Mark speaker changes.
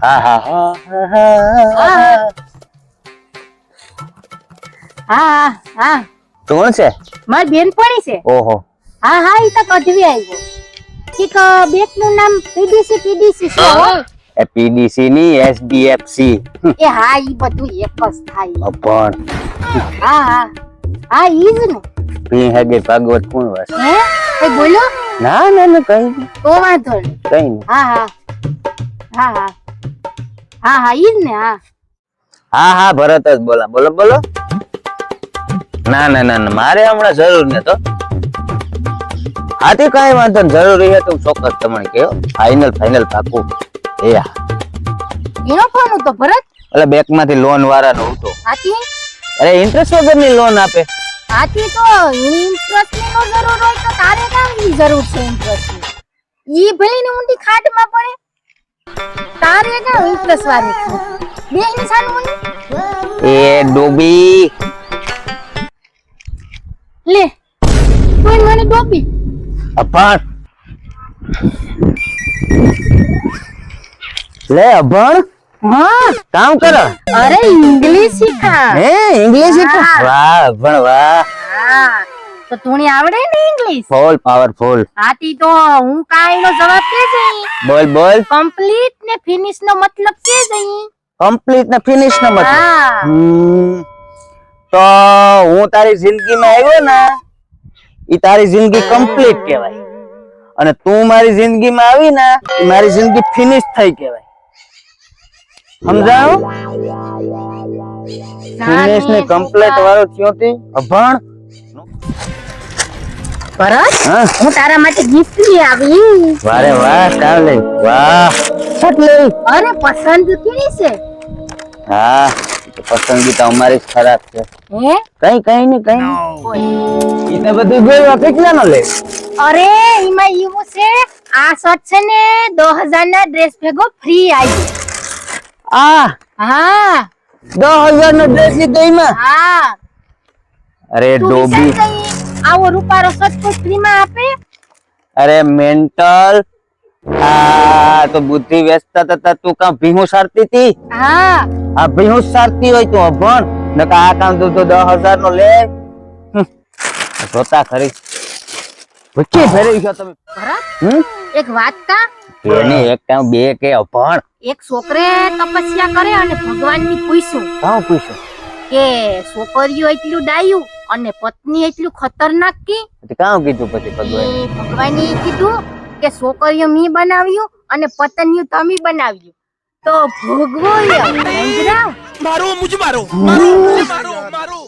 Speaker 1: હા હા. હા હા. હા
Speaker 2: હા હા
Speaker 1: કોણ છે?
Speaker 2: મારી બેનપણી છે.
Speaker 1: ઓહો.
Speaker 2: હા હા ઈ તો કઢવી આવ્યો ઠીક બેકનું નામ પીડીસી પીડીસી છે
Speaker 1: એ પીડીસી ની એસડીએફસી
Speaker 2: એ હા ઈ બધું એક જ થાય.
Speaker 1: પણ.
Speaker 2: હા હા. હા ઈ જ ને.
Speaker 1: ભી હગે ભાગવત કોણ વાસ
Speaker 2: હે? કઈ બોલો
Speaker 1: ના ના ના કઈ
Speaker 2: તો વાંધો નહીં.
Speaker 1: કઈ
Speaker 2: હા હા. હા હા. હા હા ઈ જ ને હા.
Speaker 1: હા હા ભરત જ બોલા. બોલો બોલો. ના ના ના ના મારે હમણાં જરૂર ને તો. હાથી કઈ વાંધો જરૂરી હે તું ચોક્કસ તમને કહ્યો ફાઇનલ ફાઇનલ પાકું. એ હા.
Speaker 2: એનો ફોન હતો ભરત?
Speaker 1: એટલે બેંકમાંથી લોન વાળાનો હતો.
Speaker 2: હાથી?
Speaker 1: અરે ઇન્ટરેસ્ટ વગરની લોન આપે.
Speaker 2: હાથી તો ઇન્ટરેસ્ટની નો જરૂર હોય તો તારે કામની જરૂર છે ઇન્ટરેસ્ટની ઈ ભલે ને ઊંડી ખાટમાં પડે. તારે કામ ઇન્ટરેસ્ટ વાળી બે ની સાનું મને
Speaker 1: એ ડોબી.
Speaker 2: લે કોઈ મને ડોબી?
Speaker 1: અભણ. લે અભણ.
Speaker 2: હા.
Speaker 1: કામ કરો.
Speaker 2: અરે ઇંગ્લિશ શીખા.
Speaker 1: હે ઇંગ્લિશ
Speaker 2: શીખા?
Speaker 1: વાહ અભણ વાહ.
Speaker 2: હા. તો તુણી આવડે ને ઇંગ્લિશ
Speaker 1: ફૂલ પાવરફુલ
Speaker 2: આતી તો હું કાઈ નો જવાબ કે જઈ.
Speaker 1: બોલ બોલ.
Speaker 2: કમ્પ્લીટ ને ફિનિશ નો મતલબ કે જઈ.
Speaker 1: કમ્પ્લીટ ને ફિનિશ નો મતલબ. તો હું તારી જિંદગીમાં આવ્યો ને ઈ તારી જિંદગી કમ્પ્લીટ કહેવાય. અને તું મારી જિંદગીમાં આવી ને મારી જિંદગી ફિનિશ થઈ કહેવાય. સમજાયો ફિનિશ ને કમ્પ્લીટ વાળો થયો અભણ
Speaker 2: ભરત
Speaker 1: હું?
Speaker 2: તારા માટે ગિફ્ટ લઈ આવી.
Speaker 1: વારે વાહ ચાલે વાહ. એટલે
Speaker 2: અરે પસંદ કેવી છે?
Speaker 1: હા પસંદગી તો અમારી ખરાબ છે.
Speaker 2: હે?
Speaker 1: કઈ કઈ ને કઈ એને બધું ગયું કેટલા નો લે?
Speaker 2: અરે એમાં એવું છે આ શર્ટ છે ને દો હજાર ના ડ્રેસ ભેગો ફ્રી આવી
Speaker 1: આ?
Speaker 2: હા.
Speaker 1: દો હજાર નો ડ્રેસ લીધો એમાં?
Speaker 2: હા.
Speaker 1: અરે ડોબી.
Speaker 2: આવો રૂપારો શર્ટ કોઈ આપે?
Speaker 1: અરે મેન્ટલ આ તો બુદ્ધિ વ્યસ્ત હતા તું કામ ભીહું સારતી હતી
Speaker 2: હા.
Speaker 1: આ ભીહું સારતી હોય તો અભણ. નકા આ કામ તું તો દસ નો લે. જોતા ખરી. વચ્ચે ફેરવી ગયો તમે.
Speaker 2: ભરત એક વાત કા?
Speaker 1: એની એક કામ બે કે અભણ.
Speaker 2: એક છોકરે તપસ્યા કરે અને ભગવાનની પૂછ્યું
Speaker 1: કામ પૂછ્યું
Speaker 2: કે છોકરીઓ એટલું ડાયું અને પત્ની એટલું ખતરનાક કી?
Speaker 1: કામ કીધું પછી ભગવાન?
Speaker 2: કીધું કે છોકરીઓ મી બનાવ્યું અને પતંગિયું તમે બનાવ્યું. તો ભોગવો
Speaker 3: મારો મુજ મારો. મારો મારો મારો.